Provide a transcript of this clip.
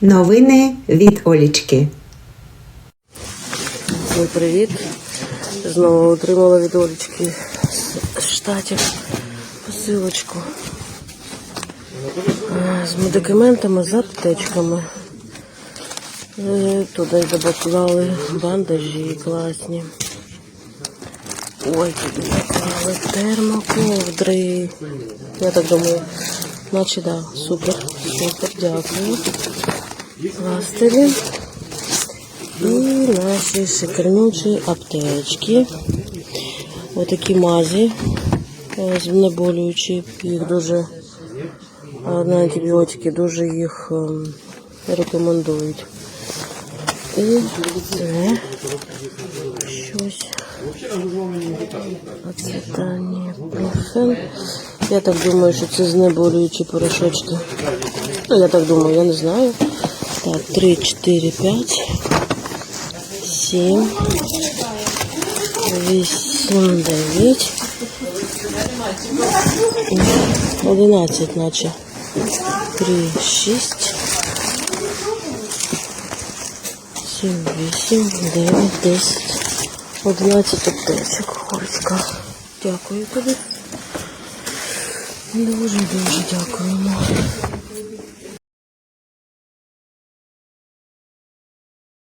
Новини від Олічки. Привіт! Знову отримала від Олечки з штатів посилочку Е, з медикаментами, з аптечками. Е, Туди доклали бандажі класні. Ой, туди доклали термоковдри. Я так думаю, наче да, супер, супер, дякую. Пластирі. І наші шикарнючі аптечки. Отакі мазі е, знеболюючі. Їх дуже на антибіотики дуже їх ем, рекомендують. І це щось. Ацетані профен. Я так думаю, що це знеболюючі порошочки. Ну, я так думаю, я не знаю. Так, 3, 4, 5. 7, 8, 9, 11, наче. 3, 6, 7, 8, 9, 10, 11 аптечок. Хорочка. Дякую тобі. Дуже-дуже дякуємо.